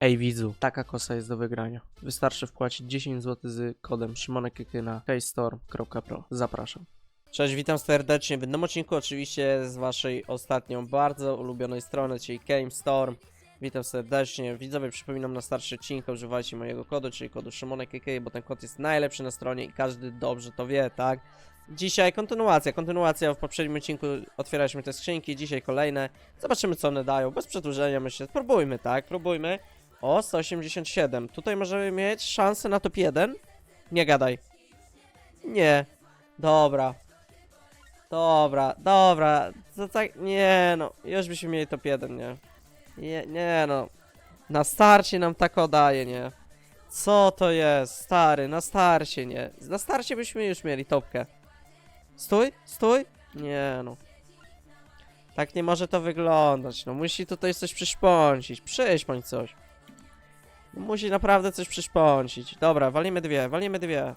Ej widzu, taka kosa jest do wygrania. Wystarczy wpłacić 10 zł z kodem Szymonek na keystorm.pro. Zapraszam. Cześć, witam serdecznie w jednym odcinku oczywiście z waszej ostatnią bardzo ulubionej strony, czyli GameStorm. Witam serdecznie. Widzowie, przypominam na starszy odcinek, używajcie mojego kodu, czyli kodu Szymonek bo ten kod jest najlepszy na stronie i każdy dobrze to wie, tak? Dzisiaj kontynuacja, kontynuacja. W poprzednim odcinku otwieraliśmy te skrzynki, dzisiaj kolejne. Zobaczymy co one dają, bez przedłużenia myślę. Spróbujmy, tak? Próbujmy. O, 187. Tutaj możemy mieć szansę na top 1. Nie gadaj. Nie. Dobra. Dobra, dobra. To tak, nie no. Już byśmy mieli top 1, nie? Nie, nie no. Na starcie nam tak daje, nie? Co to jest, stary? Na starcie, nie? Na starcie byśmy już mieli topkę. Stój, stój. Nie no. Tak nie może to wyglądać, no musi tutaj coś przyszpącić, przyszpąć coś. Musi naprawdę coś przyszpącić. Dobra, walimy dwie, walimy dwie.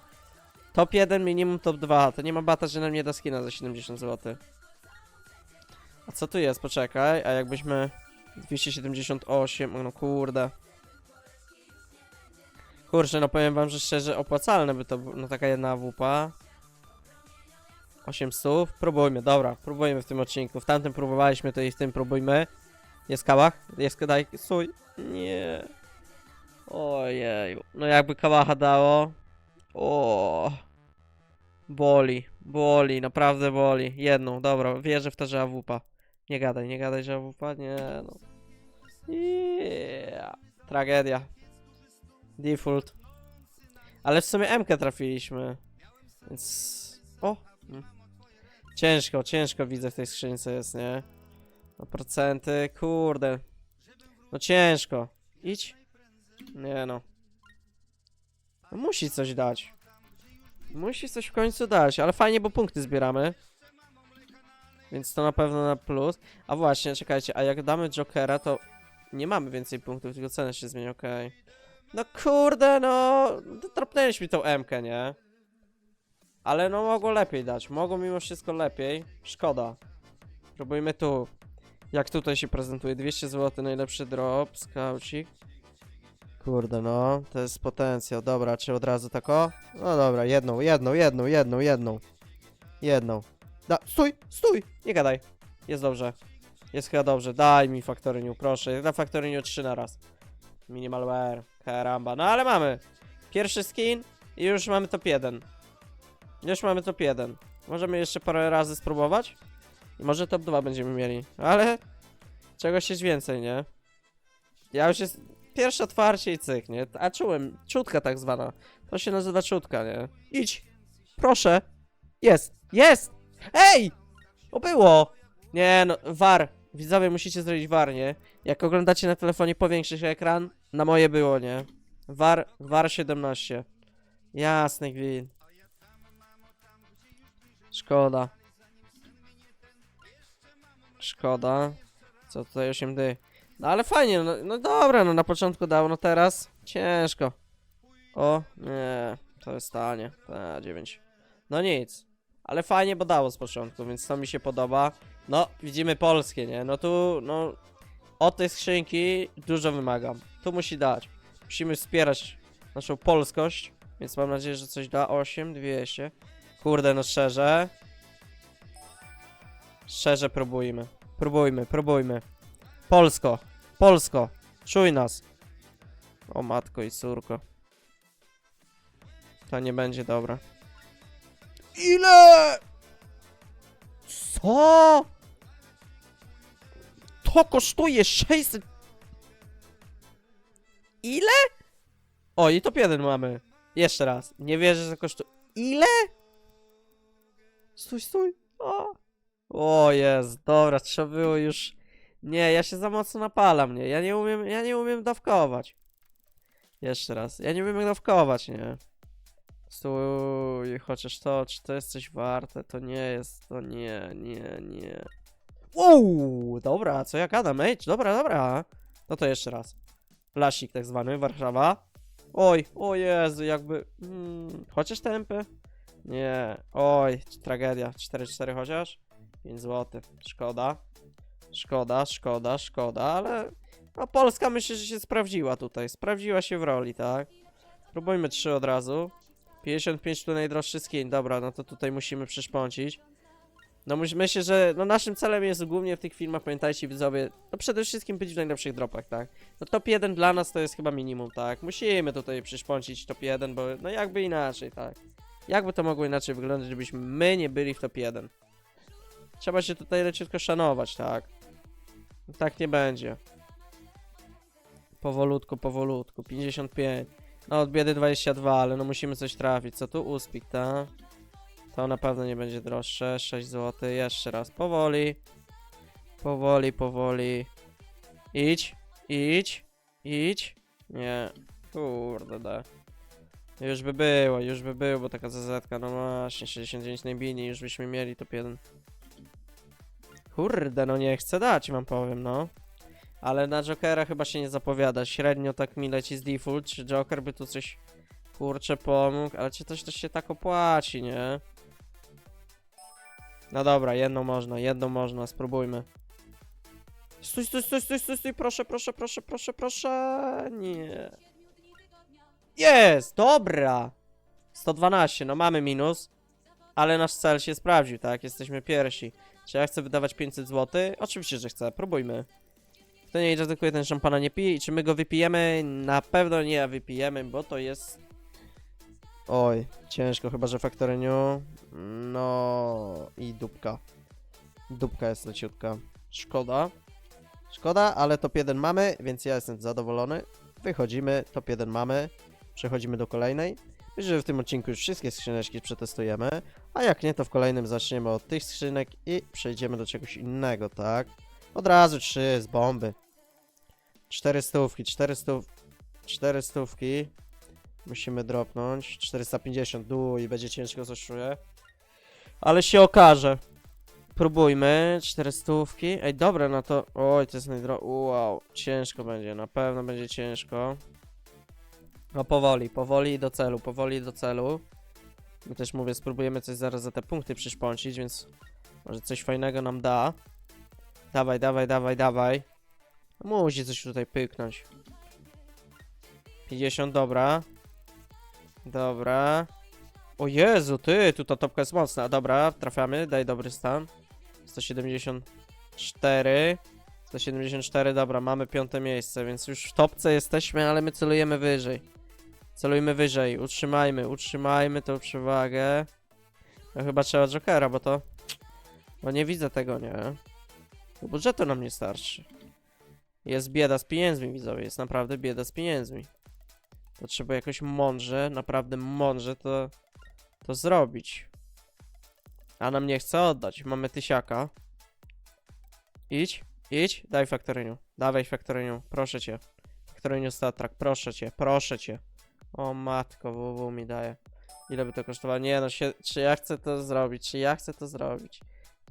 Top 1, minimum top 2. To nie ma bata, że nam nie da skina za 70 zł. A co tu jest? Poczekaj, a jakbyśmy... 278, o no kurde. Kurczę, no powiem wam, że szczerze opłacalne by to no taka jedna wupa. 8 stów, próbujmy, dobra, próbujmy w tym odcinku. W tamtym próbowaliśmy, to i w tym próbujmy. Jest kałach? Jest, daj, stój. Nie. Ojej, no jakby kałacha dało. O. Boli, boli, naprawdę boli. Jedną, dobra, wierzę w to, że AWP. Nie gadaj, nie gadaj, że AWP, nie no. Yeah. Tragedia. Default. Ale w sumie MK trafiliśmy. Więc... O! Mm. Ciężko, ciężko widzę w tej skrzynce jest, nie? No procenty, kurde. No ciężko. Idź. Nie no. no. Musi coś dać. Musi coś w końcu dać, ale fajnie, bo punkty zbieramy. Więc to na pewno na plus. A właśnie, czekajcie, a jak damy Jokera, to nie mamy więcej punktów, tylko cena się zmieni, okej. No kurde, no... Tropnęliśmy tą M-kę, nie? Ale no mogło lepiej dać, mogło mimo wszystko lepiej. Szkoda. Próbujmy tu. Jak tutaj się prezentuje, 200 zł, najlepszy drop, skaucik. Kurde no, to jest potencjał. Dobra, czy od razu tako? No dobra, jedną, jedną, jedną, jedną, jedną. Jedną. Da, stój, stój! Nie gadaj. Jest dobrze. Jest chyba dobrze. Daj mi Factory proszę. Na Factory 3 na raz. Minimalware, karamba. No ale mamy. Pierwszy skin i już mamy top 1. Już mamy top 1. Możemy jeszcze parę razy spróbować. I może top 2 będziemy mieli. Ale czegoś jest więcej, nie? Ja już jest pierwsze otwarcie i cyk, nie? A czułem, czutka tak zwana. To się nazywa czutka, nie? Idź! Proszę! Jest! Jest! Ej! O było! Nie no, war. Widzowie musicie zrobić war, nie? Jak oglądacie na telefonie powiększyć ekran, na moje było, nie? War, war 17. Jasny gwint. Szkoda. Szkoda. Co tutaj 8 dy. No ale fajnie, no, no dobra, no na początku dało, no teraz ciężko. O, nie, to jest tanie. A, 9. No nic. Ale fajnie, bo dało z początku, więc to mi się podoba. No, widzimy polskie, nie? No tu, no... Od tej skrzynki dużo wymagam. Tu musi dać. Musimy wspierać naszą polskość, więc mam nadzieję, że coś da. 8, 200. Kurde, no szczerze. Szczerze próbujmy. Próbujmy, próbujmy. Polsko, Polsko, czuj nas. O matko i córko. To nie będzie dobre. Ile? Co? To kosztuje 600... Ile? O, i top 1 mamy. Jeszcze raz. Nie wierzę, że kosztuje... Ile? Stój, stój. O, o jest, dobra, trzeba było już... Nie, ja się za mocno napalam, nie. Ja nie umiem, ja nie umiem dawkować. Jeszcze raz. Ja nie umiem dawkować, nie. Stój, chociaż to, czy to jest coś warte, to nie jest, to nie, nie, nie. Wow, dobra, co ja gadam, ej, dobra, dobra. No to jeszcze raz. Lasik tak zwany, Warszawa. Oj, o Jezu, jakby, mm, chociaż tempy? Nie, oj, tragedia, 4-4 chociaż? 5 zł, szkoda. Szkoda, szkoda, szkoda, ale No Polska myślę, że się sprawdziła tutaj. Sprawdziła się w roli, tak? Próbujmy trzy od razu. 55 tu najdroższy skin. Dobra, no to tutaj musimy przyszpącić. No myś- myślę, że no naszym celem jest głównie w tych filmach, pamiętajcie widzowie, no przede wszystkim być w najlepszych dropach, tak? No top 1 dla nas to jest chyba minimum, tak? Musimy tutaj przyszpącić top 1, bo no jakby inaczej, tak? Jakby to mogło inaczej wyglądać, gdybyśmy my nie byli w top 1? Trzeba się tutaj leciutko szanować, tak? Tak nie będzie. Powolutku, powolutku. 55. No od biedy 22, ale no musimy coś trafić. Co tu? Uspik, ta? To na pewno nie będzie droższe. 6 zł. Jeszcze raz. Powoli. Powoli, powoli. Idź. Idź. Idź. Nie. Kurde, da. Już by było, już by było, bo taka ZZ, no właśnie, 69 najbini, już byśmy mieli top 1. Kurde, no nie chcę dać, wam powiem, no. Ale na Jokera chyba się nie zapowiada. Średnio tak mi leci z default. Czy Joker by tu coś kurczę pomógł? Ale czy coś też się tak opłaci, nie? No dobra, jedną można, jedną można, spróbujmy. Stój, stój, stój, stój, stój, stój, proszę, proszę, proszę, proszę, proszę. Nie. Jest, dobra. 112, no mamy minus. Ale nasz cel się sprawdził, tak? Jesteśmy pierwsi. Czy ja chcę wydawać 500 zł? Oczywiście, że chcę, próbujmy. Kto nie ryzykuje, ten szampana nie pije. I czy my go wypijemy? Na pewno nie wypijemy, bo to jest... Oj, ciężko, chyba że faktoreniu. No i dupka. Dupka jest leciutka. Szkoda. Szkoda, ale top 1 mamy, więc ja jestem zadowolony. Wychodzimy, top 1 mamy. Przechodzimy do kolejnej. Myślę, że w tym odcinku już wszystkie skrzyneczki przetestujemy. A jak nie, to w kolejnym zaczniemy od tych skrzynek i przejdziemy do czegoś innego, tak? Od razu trzy z bomby. Cztery stówki, cztery stów... Cztery stówki. Musimy dropnąć. 450, dół i będzie ciężko, coś czuję. Ale się okaże. Próbujmy. Cztery stówki. Ej, dobra, no to... Oj, to jest najdro... Wow, ciężko będzie, na pewno będzie ciężko. No powoli, powoli do celu, powoli do celu. My też mówię, spróbujemy coś zaraz za te punkty przyszpącić, więc może coś fajnego nam da. Dawaj, dawaj, dawaj, dawaj. Musi coś tutaj pyknąć. 50, dobra. Dobra. O Jezu, ty, tu ta topka jest mocna. Dobra, trafiamy, daj dobry stan. 174. 174, dobra, mamy piąte miejsce, więc już w topce jesteśmy, ale my celujemy wyżej. Celujmy wyżej, utrzymajmy, utrzymajmy tą przewagę. No chyba trzeba Jokera, bo to... No nie widzę tego, nie? Bo budżetu nam nie starczy. Jest bieda z pieniędzmi, widzowie, jest naprawdę bieda z pieniędzmi. To trzeba jakoś mądrze, naprawdę mądrze to, to zrobić. A nam nie chce oddać. Mamy tysiaka. Idź, idź, daj faktoryniu. Dawaj faktoryniu, proszę cię. Faktoryniu statrak, proszę cię, proszę cię. O matko, WW mi daje. Ile by to kosztowało? Nie no, się, czy ja chcę to zrobić? Czy ja chcę to zrobić?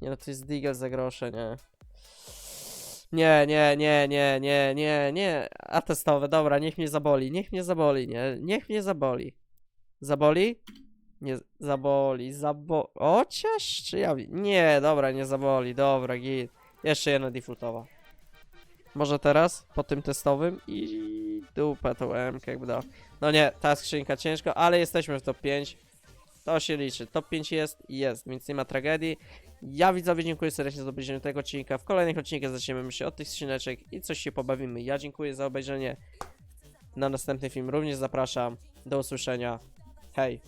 Nie no, to jest digel za grosze, nie. Nie, nie, nie, nie, nie, nie, nie. A testowe, dobra, niech mnie zaboli, niech mnie zaboli, nie? Niech mnie zaboli. Zaboli? Nie, zaboli, zabo... Chociaż, czy ja... Nie, dobra, nie zaboli, dobra, git. Jeszcze jedna defaultowa. Może teraz, po tym testowym i dupę tą M jakby dał. No nie, ta skrzynka ciężko, ale jesteśmy w top 5. To się liczy. Top 5 jest i jest, więc nie ma tragedii. Ja widzowie dziękuję serdecznie za obejrzenie tego odcinka. W kolejnych odcinkach zaczniemy się od tych skrzyneczek i coś się pobawimy. Ja dziękuję za obejrzenie. Na następny film również zapraszam. Do usłyszenia. Hej.